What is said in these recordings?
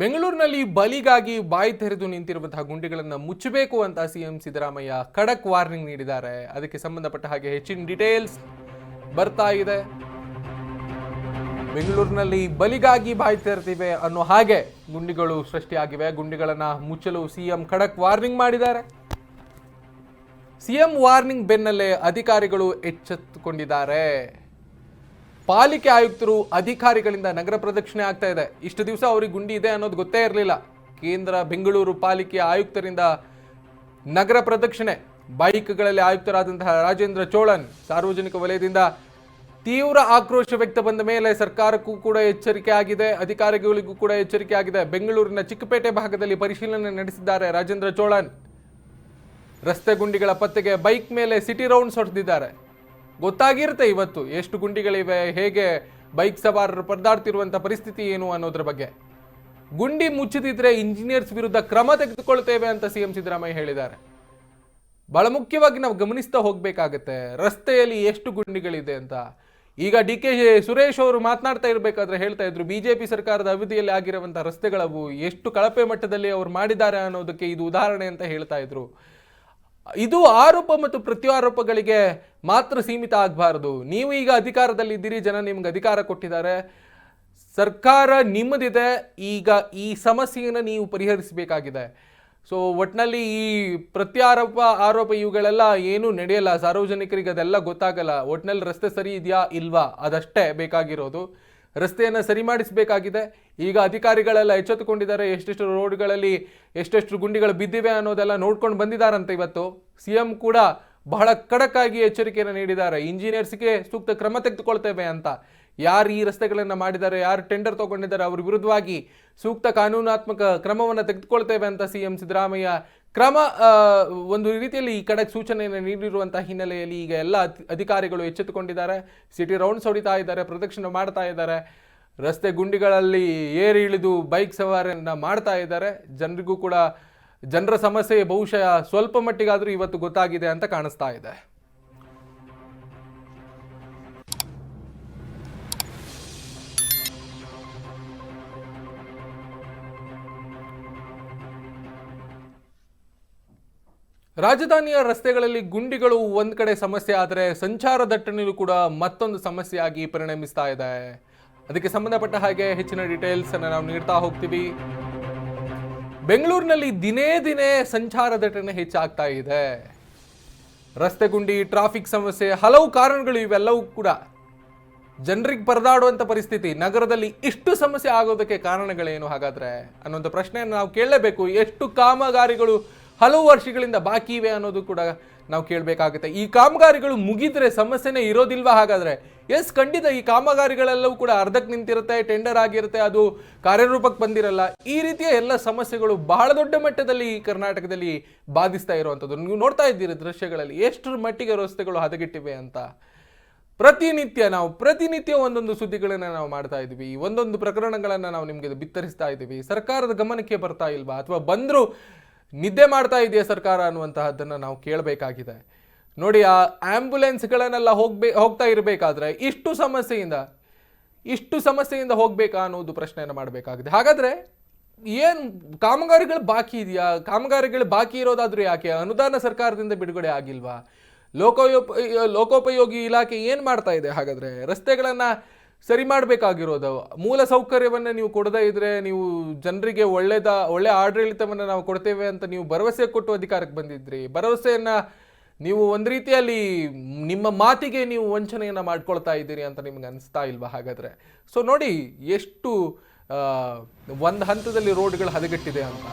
ಬೆಂಗಳೂರಿನಲ್ಲಿ ಬಲಿಗಾಗಿ ಬಾಯಿ ತೆರೆದು ನಿಂತಿರುವಂತಹ ಗುಂಡಿಗಳನ್ನು ಮುಚ್ಚಬೇಕು ಅಂತ ಸಿಎಂ ಸಿದ್ದರಾಮಯ್ಯ ಖಡಕ್ ವಾರ್ನಿಂಗ್ ನೀಡಿದ್ದಾರೆ. ಅದಕ್ಕೆ ಸಂಬಂಧಪಟ್ಟ ಹಾಗೆ ಹೆಚ್ಚಿನ ಡೀಟೇಲ್ಸ್ ಬರ್ತಾ ಇದೆ. ಬೆಂಗಳೂರಿನಲ್ಲಿ ಬಲಿಗಾಗಿ ಬಾಯಿ ತೆರೆದಿವೆ ಅನ್ನೋ ಹಾಗೆ ಗುಂಡಿಗಳು ಸೃಷ್ಟಿಯಾಗಿವೆ. ಗುಂಡಿಗಳನ್ನು ಮುಚ್ಚಲು ಸಿಎಂ ಖಡಕ್ ವಾರ್ನಿಂಗ್ ಮಾಡಿದ್ದಾರೆ. ಸಿಎಂ ವಾರ್ನಿಂಗ್ ಬೆನ್ನಲ್ಲೇ ಅಧಿಕಾರಿಗಳು ಎಚ್ಚೆತ್ತುಕೊಂಡಿದ್ದಾರೆ. ಪಾಲಿಕೆ ಆಯುಕ್ತರು ಅಧಿಕಾರಿಗಳಿಂದ ನಗರ ಪ್ರದಕ್ಷಿಣೆ ಆಗ್ತಾ ಇದೆ. ಇಷ್ಟು ದಿವಸ ಅವ್ರಿಗೆ ಗುಂಡಿ ಇದೆ ಅನ್ನೋದು ಗೊತ್ತೇ ಇರಲಿಲ್ಲ. ಕೇಂದ್ರ ಬೆಂಗಳೂರು ಪಾಲಿಕೆ ಆಯುಕ್ತರಿಂದ ನಗರ ಪ್ರದಕ್ಷಿಣೆ. ಬೈಕ್ಗಳಲ್ಲಿ ಆಯುಕ್ತರಾದಂತಹ ರಾಜೇಂದ್ರ ಚೋಳನ್ ಸಾರ್ವಜನಿಕ ವಲಯದಿಂದ ತೀವ್ರ ಆಕ್ರೋಶ ವ್ಯಕ್ತ ಬಂದ ಮೇಲೆ ಸರ್ಕಾರಕ್ಕೂ ಕೂಡ ಎಚ್ಚರಿಕೆ ಆಗಿದೆ, ಅಧಿಕಾರಿಗಳಿಗೂ ಕೂಡ ಎಚ್ಚರಿಕೆ ಆಗಿದೆ. ಬೆಂಗಳೂರಿನ ಚಿಕ್ಕಪೇಟೆ ಭಾಗದಲ್ಲಿ ಪರಿಶೀಲನೆ ನಡೆಸಿದ್ದಾರೆ ರಾಜೇಂದ್ರ ಚೋಳನ್. ರಸ್ತೆ ಗುಂಡಿಗಳ ಪತ್ತೆಗೆ ಬೈಕ್ ಮೇಲೆ ಸಿಟಿ ರೌಂಡ್ಸ್ ಹೊಡೆದಿದ್ದಾರೆ. ಗೊತ್ತಾಗಿರುತ್ತೆ ಇವತ್ತು ಎಷ್ಟು ಗುಂಡಿಗಳಿವೆ, ಹೇಗೆ ಬೈಕ್ ಸವಾರರು ಪರದಾಡ್ತಿರುವಂಥ ಪರಿಸ್ಥಿತಿ ಏನು ಅನ್ನೋದ್ರ ಬಗ್ಗೆ. ಗುಂಡಿ ಮುಚ್ಚದಿದ್ರೆ ಇಂಜಿನಿಯರ್ಸ್ ವಿರುದ್ಧ ಕ್ರಮ ತೆಗೆದುಕೊಳ್ತೇವೆ ಅಂತ ಸಿಎಂ ಸಿದ್ದರಾಮಯ್ಯ ಹೇಳಿದ್ದಾರೆ. ಬಹಳ ಮುಖ್ಯವಾಗಿ ನಾವು ಗಮನಿಸ್ತಾ ಹೋಗ್ಬೇಕಾಗತ್ತೆ, ರಸ್ತೆಯಲ್ಲಿ ಎಷ್ಟು ಗುಂಡಿಗಳಿದೆ ಅಂತ. ಈಗ ಡಿ ಕೆ ಸುರೇಶ್ ಅವರು ಮಾತನಾಡ್ತಾ ಇರಬೇಕಾದ್ರೆ ಹೇಳ್ತಾ ಇದ್ರು, ಬಿಜೆಪಿ ಸರ್ಕಾರದ ಅವಧಿಯಲ್ಲಿ ಆಗಿರುವಂತಹ ರಸ್ತೆಗಳವು ಎಷ್ಟು ಕಳಪೆ ಮಟ್ಟದಲ್ಲಿ ಅವ್ರು ಮಾಡಿದ್ದಾರೆ ಅನ್ನೋದಕ್ಕೆ ಇದು ಉದಾಹರಣೆ ಅಂತ ಹೇಳ್ತಾ ಇದ್ರು. ಇದು ಆರೋಪ ಮತ್ತು ಪ್ರತ್ಯಾರೋಪಗಳಿಗೆ ಮಾತ್ರ ಸೀಮಿತ ಆಗಬಾರದು. ನೀವು ಈಗ ಅಧಿಕಾರದಲ್ಲಿ ಇದ್ದೀರಿ, ಜನ ನಿಮ್ಗೆ ಅಧಿಕಾರ ಕೊಟ್ಟಿದ್ದಾರೆ. ಸರ್ಕಾರ ನಿಮ್ಮದಿದೆ, ಈಗ ಈ ಸಮಸ್ಯೆಯನ್ನು ನೀವು ಪರಿಹರಿಸಬೇಕಾಗಿದೆ. ಸೊ ಒಟ್ಟಿನಲ್ಲಿ ಈ ಪ್ರತ್ಯಾರೋಪ, ಆರೋಪ ಇವುಗಳೆಲ್ಲ ಏನೂ ನಡೆಯಲ್ಲ, ಸಾರ್ವಜನಿಕರಿಗೆ ಅದೆಲ್ಲ ಗೊತ್ತಾಗಲ್ಲ. ಒಟ್ಟಿನಲ್ಲಿ ರಸ್ತೆ ಸರಿ ಇದೆಯಾ, ಇಲ್ವಾ, ಅದಷ್ಟೇ ಬೇಕಾಗಿರೋದು. ರಸ್ತೆಯನ್ನು ಸರಿ ಮಾಡಿಸಬೇಕಾಗಿದೆ. ಈಗ ಅಧಿಕಾರಿಗಳೆಲ್ಲ ಎಚ್ಚೆತ್ತುಕೊಂಡಿದ್ದಾರೆ. ಎಷ್ಟೆಷ್ಟು ರೋಡ್ಗಳಲ್ಲಿ ಎಷ್ಟೆಷ್ಟು ಗುಂಡಿಗಳು ಬಿದ್ದಿವೆ ಅನ್ನೋದೆಲ್ಲ ನೋಡ್ಕೊಂಡು ಬಂದಿದ್ದಾರಂತೆ ಇವತ್ತು. ಸಿ ಎಂ ಕೂಡ ಬಹಳ ಖಡಕ್ಕಾಗಿ ಎಚ್ಚರಿಕೆಯನ್ನು ನೀಡಿದ್ದಾರೆ. ಇಂಜಿನಿಯರ್ಸ್ಗೆ ಸೂಕ್ತ ಕ್ರಮ ತೆಗೆದುಕೊಳ್ತೇವೆ ಅಂತ. ಯಾರು ಈ ರಸ್ತೆಗಳನ್ನು ಮಾಡಿದ್ದಾರೆ, ಯಾರು ಟೆಂಡರ್ ತಗೊಂಡಿದ್ದಾರೆ, ಅವ್ರ ವಿರುದ್ಧವಾಗಿ ಸೂಕ್ತ ಕಾನೂನಾತ್ಮಕ ಕ್ರಮವನ್ನು ತೆಗೆದುಕೊಳ್ತೇವೆ ಅಂತ ಸಿ ಎಂ ಸಿದ್ದರಾಮಯ್ಯ ಕ್ರಮ ಒಂದು ರೀತಿಯಲ್ಲಿ ಈ ಕಡೆ ಸೂಚನೆಯನ್ನು ನೀಡಿರುವಂತಹ ಹಿನ್ನೆಲೆಯಲ್ಲಿ ಈಗ ಎಲ್ಲ ಅಧಿ- ಅಧಿಕಾರಿಗಳು ಎಚ್ಚೆತ್ತುಕೊಂಡಿದ್ದಾರೆ. ಸಿಟಿ ರೌಂಡ್ಸ್ ಹೊಡಿತಾ ಇದ್ದಾರೆ, ಪ್ರದಕ್ಷಿಣೆ ಮಾಡ್ತಾ ಇದ್ದಾರೆ. ರಸ್ತೆ ಗುಂಡಿಗಳಲ್ಲಿ ಏರಿ ಇಳಿದು ಬೈಕ್ ಸವಾರಿಯನ್ನು ಮಾಡ್ತಾ ಇದ್ದಾರೆ. ಜನರಿಗೂ ಕೂಡ, ಜನರ ಸಮಸ್ಯೆ ಬಹುಶಃ ಸ್ವಲ್ಪ ಮಟ್ಟಿಗಾದರೂ ಇವತ್ತು ಗೊತ್ತಾಗಿದೆ ಅಂತ ಕಾಣಿಸ್ತಾ ಇದೆ. ರಾಜಧಾನಿಯ ರಸ್ತೆಗಳಲ್ಲಿ ಗುಂಡಿಗಳು ಒಂದು ಕಡೆ ಸಮಸ್ಯೆ ಆದರೆ ಸಂಚಾರ ದಟ್ಟಣೆಯೂ ಕೂಡ ಮತ್ತೊಂದು ಸಮಸ್ಯೆಯಾಗಿ ಪರಿಣಮಿಸ್ತಾ ಇದೆ. ಅದಕ್ಕೆ ಸಂಬಂಧಪಟ್ಟ ಹಾಗೆ ಹೆಚ್ಚಿನ ಡೀಟೇಲ್ಸ್ ಅನ್ನು ನಾವು ನೀಡ್ತಾ ಹೋಗ್ತೀವಿ. ಬೆಂಗಳೂರಿನಲ್ಲಿ ದಿನೇ ದಿನೇ ಸಂಚಾರ ದಟ್ಟಣೆ ಹೆಚ್ಚಾಗ್ತಾ ಇದೆ. ರಸ್ತೆ ಗುಂಡಿ ಟ್ರಾಫಿಕ್ ಸಮಸ್ಯೆ, ಹಲವು ಕಾರಣಗಳು ಇವೆಲ್ಲವೂ ಕೂಡ ಜನರಿಗೆ ಪರದಾಡುವಂಥ ಪರಿಸ್ಥಿತಿ. ನಗರದಲ್ಲಿ ಇಷ್ಟು ಸಮಸ್ಯೆ ಆಗೋದಕ್ಕೆ ಕಾರಣಗಳೇನು? ಹಾಗಾದರೆ ಅನ್ನೋಂಥ ಪ್ರಶ್ನೆಯನ್ನು ನಾವು ಕೇಳಲೇಬೇಕು. ಎಷ್ಟು ಕಾಮಗಾರಿಗಳು ಹಲವು ವರ್ಷಗಳಿಂದ ಬಾಕಿ ಇವೆ ಅನ್ನೋದು ಕೂಡ ನಾವು ಕೇಳಬೇಕಾಗುತ್ತೆ. ಈ ಕಾಮಗಾರಿಗಳು ಮುಗಿದ್ರೆ ಸಮಸ್ಯೆನೇ ಇರೋದಿಲ್ವಾ ಹಾಗಾದರೆ? ಎಸ್ ಖಂಡಿತ ಈ ಕಾಮಗಾರಿಗಳೆಲ್ಲವೂ ಕೂಡ ಅರ್ಧಕ್ಕೆ ನಿಂತಿರುತ್ತೆ ಟೆಂಡರ್ ಆಗಿರುತ್ತೆ, ಅದು ಕಾರ್ಯರೂಪಕ್ಕೆ ಬಂದಿರಲ್ಲ. ಈ ರೀತಿಯ ಎಲ್ಲ ಸಮಸ್ಯೆಗಳು ಬಹಳ ದೊಡ್ಡ ಮಟ್ಟದಲ್ಲಿ ಈ ಕರ್ನಾಟಕದಲ್ಲಿ ಬಾಧಿಸ್ತಾ ಇರುವಂಥದ್ದು. ನೀವು ನೋಡ್ತಾ ಇದ್ದೀರಿ ದೃಶ್ಯಗಳಲ್ಲಿ ಎಷ್ಟರ ಮಟ್ಟಿಗೆ ರಸ್ತೆಗಳು ಹದಗೆಟ್ಟಿವೆ ಅಂತ. ಪ್ರತಿನಿತ್ಯ ನಾವು, ಪ್ರತಿನಿತ್ಯ ಒಂದೊಂದು ಸುದ್ದಿಗಳನ್ನು ನಾವು ಮಾಡ್ತಾ ಇದ್ದೀವಿ. ಒಂದೊಂದು ಪ್ರಕರಣಗಳನ್ನು ನಾವು ನಿಮಗೆ ಬಿತ್ತರಿಸ್ತಾ ಇದ್ದೀವಿ. ಸರ್ಕಾರದ ಗಮನಕ್ಕೆ ಬರ್ತಾ ಇಲ್ವಾ? ಅಥವಾ ಬಂದರೂ ನಿದ್ದೆ ಮಾಡ್ತಾ ಇದೆಯಾ ಸರ್ಕಾರ ಅನ್ನುವಂತಹದ್ದನ್ನು ನಾವು ಕೇಳಬೇಕಾಗಿದೆ. ನೋಡಿ, ಆ ಆ್ಯಂಬುಲೆನ್ಸ್ಗಳನ್ನೆಲ್ಲ ಹೋಗ್ಬೇ, ಹೋಗ್ತಾ ಇರಬೇಕಾದ್ರೆ ಇಷ್ಟು ಸಮಸ್ಯೆಯಿಂದ ಇಷ್ಟು ಸಮಸ್ಯೆಯಿಂದ ಹೋಗಬೇಕಾ ಅನ್ನೋದು ಪ್ರಶ್ನೆಯನ್ನು ಮಾಡಬೇಕಾಗಿದೆ. ಹಾಗಾದ್ರೆ ಏನು ಕಾಮಗಾರಿಗಳು ಬಾಕಿ ಇದೆಯಾ? ಕಾಮಗಾರಿಗಳು ಬಾಕಿ ಇರೋದಾದ್ರೂ ಯಾಕೆ? ಅನುದಾನ ಸರ್ಕಾರದಿಂದ ಬಿಡುಗಡೆ ಆಗಿಲ್ವಾ? ಲೋಕೋಯೋಪ ಲೋಕೋಪಯೋಗಿ ಇಲಾಖೆ ಏನು ಮಾಡ್ತಾ ಇದೆ? ಹಾಗಾದ್ರೆ ರಸ್ತೆಗಳನ್ನು ಸರಿ ಮಾಡಬೇಕಾಗಿರೋದು. ಮೂಲ ಸೌಕರ್ಯವನ್ನು ನೀವು ಕೊಡದೇ ಇದ್ರೆ ನೀವು ಜನರಿಗೆ ಒಳ್ಳೆದ, ಒಳ್ಳೆ ಆಡಳಿತವನ್ನು ನಾವು ಕೊಡ್ತೇವೆ ಅಂತ ನೀವು ಭರವಸೆ ಕೊಟ್ಟು ಅಧಿಕಾರಕ್ಕೆ ಬಂದಿದ್ರಿ. ಭರವಸೆಯನ್ನ ನೀವು ಒಂದು ರೀತಿಯಲ್ಲಿ ನಿಮ್ಮ ಮಾತಿಗೆ ನೀವು ವಂಚನೆಯನ್ನು ಮಾಡ್ಕೊಳ್ತಾ ಇದ್ದೀರಿ ಅಂತ ನಿಮ್ಗೆ ಅನಿಸ್ತಾ ಇಲ್ವಾ ಹಾಗಾದ್ರೆ? ಸೊ ನೋಡಿ, ಎಷ್ಟು ಒಂದು ಹಂತದಲ್ಲಿ ರೋಡ್ಗಳು ಹದಗೆಟ್ಟಿದೆ ಅಂತ.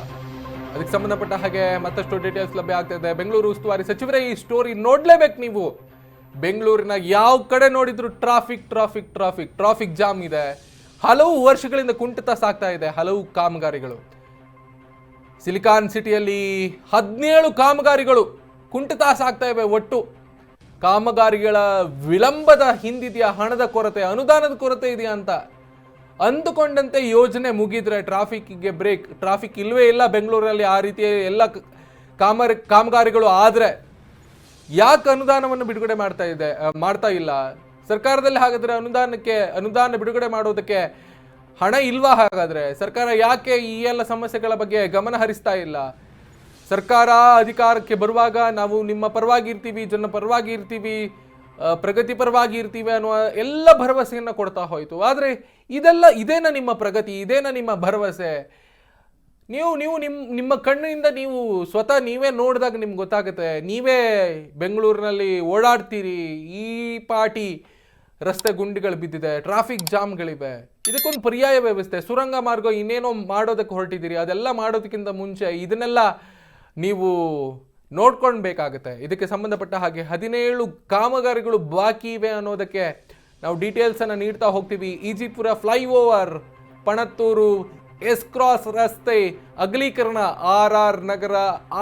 ಅದಕ್ಕೆ ಸಂಬಂಧಪಟ್ಟ ಹಾಗೆ ಮತ್ತಷ್ಟು ಡೀಟೇಲ್ಸ್ ಲಭ್ಯ ಆಗ್ತಾ ಇದೆ. ಬೆಂಗಳೂರು ಉಸ್ತುವಾರಿ ಸಚಿವರೇ, ಈ ಸ್ಟೋರಿ ನೋಡಲೇಬೇಕು ನೀವು. ಬೆಂಗಳೂರಿನ ಯಾವ ಕಡೆ ನೋಡಿದ್ರು traffic traffic traffic traffic jam ಇದೆ. ಹಲವು ವರ್ಷಗಳಿಂದ ಕುಂಠಿತ ಸಾಗ್ತಾ ಇದೆ ಹಲವು ಕಾಮಗಾರಿಗಳು. ಸಿಲಿಕಾನ್ ಸಿಟಿಯಲ್ಲಿ ಹದಿನೇಳು ಕಾಮಗಾರಿಗಳು ಕುಂಠಿತ ಸಾಗ್ತಾ ಇವೆ ಒಟ್ಟು. ಕಾಮಗಾರಿಗಳ ವಿಳಂಬದ ಹಿಂದಿದೆಯಾ, ಹಣದ ಕೊರತೆ, ಅನುದಾನದ ಕೊರತೆ ಇದೆಯಾ ಅಂತ ಅಂದುಕೊಂಡಂತೆ ಯೋಜನೆ ಮುಗಿದ್ರೆ ಟ್ರಾಫಿಕ್ಗೆ ಬ್ರೇಕ್ ಟ್ರಾಫಿಕ್ ಇಲ್ಲವೇ ಇಲ್ಲ ಬೆಂಗಳೂರಲ್ಲಿ, ಆ ರೀತಿಯ ಎಲ್ಲ ಕಾಮಗಾರಿಗಳು ಆದರೆ. ಯಾಕೆ ಅನುದಾನವನ್ನು ಬಿಡುಗಡೆ ಮಾಡ್ತಾ ಇದೆ ಮಾಡ್ತಾ ಇಲ್ಲ? ಸರ್ಕಾರದಲ್ಲಿ ಹಾಗಾದ್ರೆ ಅನುದಾನಕ್ಕೆ, ಅನುದಾನ ಬಿಡುಗಡೆ ಮಾಡೋದಕ್ಕೆ ಹಣ ಇಲ್ವಾ ಹಾಗಾದ್ರೆ? ಸರ್ಕಾರ ಯಾಕೆ ಈ ಎಲ್ಲ ಸಮಸ್ಯೆಗಳ ಬಗ್ಗೆ ಗಮನ ಹರಿಸ್ತಾ ಇಲ್ಲ? ಸರ್ಕಾರ ಅಧಿಕಾರಕ್ಕೆ ಬರುವಾಗ ನಾವು ನಿಮ್ಮ ಪರವಾಗಿ ಇರ್ತೀವಿ, ಜನ ಪರವಾಗಿ ಇರ್ತೀವಿ ಪ್ರಗತಿ ಪರವಾಗಿ ಇರ್ತೀವಿ ಅನ್ನುವ ಎಲ್ಲ ಭರವಸೆಯನ್ನು ಕೊಡ್ತಾ ಹೋಯಿತು. ಆದರೆ ಇದೆಲ್ಲ, ಇದೇನ ನಿಮ್ಮ ಪ್ರಗತಿ, ಇದೇನ ನಿಮ್ಮ ಭರವಸೆ? ನೀವು ನೀವು ನಿಮ್ಮ ನಿಮ್ಮ ಕಣ್ಣಿನಿಂದ ನೀವು ಸ್ವತಃ ನೀವೇ ನೋಡಿದಾಗ ನಿಮ್ಗೆ ಗೊತ್ತಾಗುತ್ತೆ. ನೀವೇ ಬೆಂಗಳೂರಿನಲ್ಲಿ ಓಡಾಡ್ತೀರಿ. ಈ ಪಾಟಿ ರಸ್ತೆ ಗುಂಡಿಗಳು ಬಿದ್ದಿದೆ, ಟ್ರಾಫಿಕ್ ಜಾಮ್ಗಳಿವೆ. ಇದಕ್ಕೊಂದು ಪರ್ಯಾಯ ವ್ಯವಸ್ಥೆ. ಸುರಂಗ ಮಾರ್ಗ ಇನ್ನೇನೋ ಮಾಡೋದಕ್ಕೆ ಹೊರಟಿದ್ದೀರಿ. ಅದೆಲ್ಲ ಮಾಡೋದಕ್ಕಿಂತ ಮುಂಚೆ ಇದನ್ನೆಲ್ಲ ನೀವು ನೋಡ್ಕೊಳ್ಬೇಕಾಗತ್ತೆ. ಇದಕ್ಕೆ ಸಂಬಂಧಪಟ್ಟ ಹಾಗೆ ಹದಿನೇಳು ಕಾಮಗಾರಿಗಳು ಬಾಕಿ ಇವೆ ಅನ್ನೋದಕ್ಕೆ ನಾವು ಡೀಟೇಲ್ಸನ್ನು ನೀಡ್ತಾ ಹೋಗ್ತೀವಿ. Ejipura flyover, Panathur S cross ರಸ್ತೆ, ಅಗಲೀಕರಣ, R R Nagar,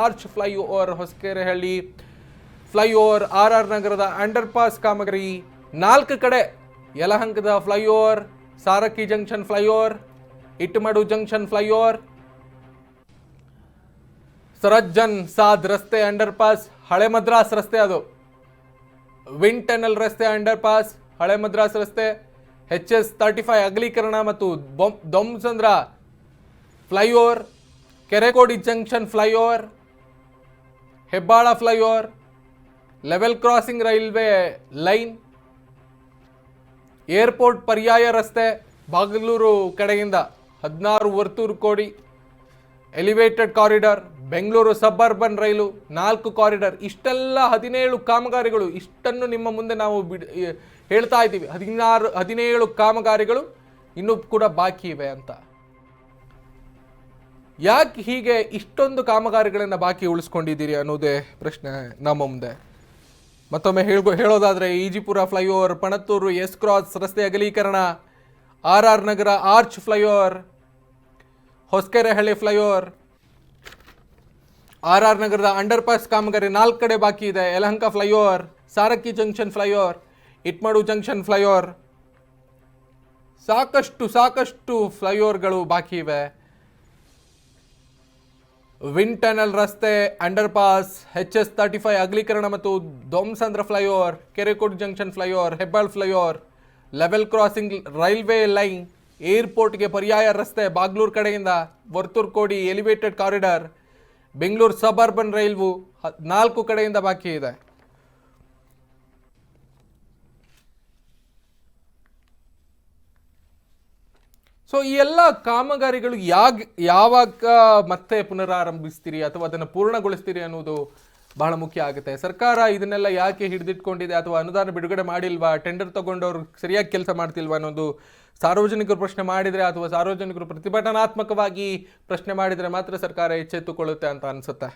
arch flyover, Hosakerehalli. Flyover, R R ನಗರದ ಅಂಡರ್ ಪಾಸ್ ಕಾಮಗಾರಿ. ನಾಲ್ಕು ಕಡೆ ಯಲಹಂಕದ flyover, Sarakki junction flyover, Ittamadu junction flyover. ಸರಜ್ಜನ್ ಸಾದ್ ರಸ್ತೆ ಅಂಡರ್ ಪಾಸ್ ಹಳೆ ಮದ್ರಾಸ್ ರಸ್ತೆ ಅದು. ವಿಂಡ್ ಟನಲ್ ರಸ್ತೆ ಅಂಡರ್ ಪಾಸ್ ಹಳೆ ಮದ್ರಾಸ್ ರಸ್ತೆ. ಎಚ್ ಎಸ್ ತರ್ಟಿ ಫೈವ್ ಅಗಲೀಕರಣ ಮತ್ತು ಬೊಮ್ Dommasandra flyover, Kerekodi junction flyover, Hebbal flyover, level crossing railway line, airport ಪರ್ಯಾಯ ರಸ್ತೆ ಬಾಗಲೂರು ಕಡೆಯಿಂದ ಹದಿನಾರು Varthur Kodi, elevated corridor, Bengaluru suburban rail ನಾಲ್ಕು ಕಾರಿಡಾರ್, ಇಷ್ಟೆಲ್ಲ ಹದಿನೇಳು ಕಾಮಗಾರಿಗಳು, ಇಷ್ಟನ್ನು ನಿಮ್ಮ ಮುಂದೆ ನಾವು ಬಿಡ್ ಹೇಳ್ತಾ ಇದ್ದೀವಿ. ಹದಿನಾರು, ಹದಿನೇಳು ಕಾಮಗಾರಿಗಳು ಇನ್ನೂ ಕೂಡ ಬಾಕಿ ಇವೆ ಅಂತ. ಯಾಕೆ ಹೀಗೆ ಇಷ್ಟೊಂದು ಕಾಮಗಾರಿಗಳನ್ನು ಬಾಕಿ ಉಳಿಸ್ಕೊಂಡಿದ್ದೀರಿ ಅನ್ನೋದೇ ಪ್ರಶ್ನೆ ನಮ್ಮ ಮುಂದೆ. ಮತ್ತೊಮ್ಮೆ ಹೇಳ್ಬೋ, ಹೇಳೋದಾದರೆ Ejipura flyover, Panathur S cross ರಸ್ತೆ ಅಗಲೀಕರಣ, R R Nagar arch flyover, Hosakerehalli flyover, R R ನಗರದ ಅಂಡರ್ ಪಾಸ್ ಕಾಮಗಾರಿ ನಾಲ್ಕು ಕಡೆ ಬಾಕಿ ಇದೆ. Yelahanka flyover, Sarakki junction flyover, Ittamadu junction flyover. ಸಾಕಷ್ಟು ಸಾಕಷ್ಟು ಫ್ಲೈಓವರ್ಗಳು ಬಾಕಿ ಇವೆ. ವಿಂಡ್ ಟನಲ್ ರಸ್ತೆ underpass H S thirty five ಅಗಲೀಕರಣ ಮತ್ತು Dommasandra flyover Kerekodi junction flyover Hebbal flyover level crossing railway line ಏರ್ಪೋರ್ಟ್ಗೆ ಪರ್ಯಾಯ ರಸ್ತೆ ಬಾಗ್ಲೂರು ಕಡೆಯಿಂದ Varthur Kodi elevated corridor Bengaluru suburban rail ಹ- ನಾಲ್ಕು ಕಡೆಯಿಂದ ಬಾಕಿ ಇದೆ. ಸೊ ಈ ಎಲ್ಲ ಕಾಮಗಾರಿಗಳು ಯಾಗ, ಯಾವಾಗ ಮತ್ತೆ ಪುನರಾರಂಭಿಸ್ತೀರಿ ಅಥವಾ ಅದನ್ನು ಪೂರ್ಣಗೊಳಿಸ್ತೀರಿ ಅನ್ನೋದು ಬಹಳ ಮುಖ್ಯ ಆಗುತ್ತೆ. ಸರ್ಕಾರ ಇದನ್ನೆಲ್ಲ ಯಾಕೆ ಹಿಡಿದಿಟ್ಕೊಂಡಿದೆ ಅಥವಾ ಅನುದಾನ ಬಿಡುಗಡೆ ಮಾಡಿಲ್ವಾ ಟೆಂಡರ್ ತಗೊಂಡವ್ರು ಸರಿಯಾಗಿ ಕೆಲಸ ಮಾಡ್ತಿಲ್ವಾ ಅನ್ನೋದು ಸಾರ್ವಜನಿಕರು ಪ್ರಶ್ನೆ ಮಾಡಿದರೆ ಅಥವಾ ಸಾರ್ವಜನಿಕರು ಪ್ರತಿಭಟನಾತ್ಮಕವಾಗಿ ಪ್ರಶ್ನೆ ಮಾಡಿದರೆ ಮಾತ್ರ ಸರ್ಕಾರ ಎಚ್ಚೆತ್ತುಕೊಳ್ಳುತ್ತೆ ಅಂತ ಅನ್ಸುತ್ತೆ.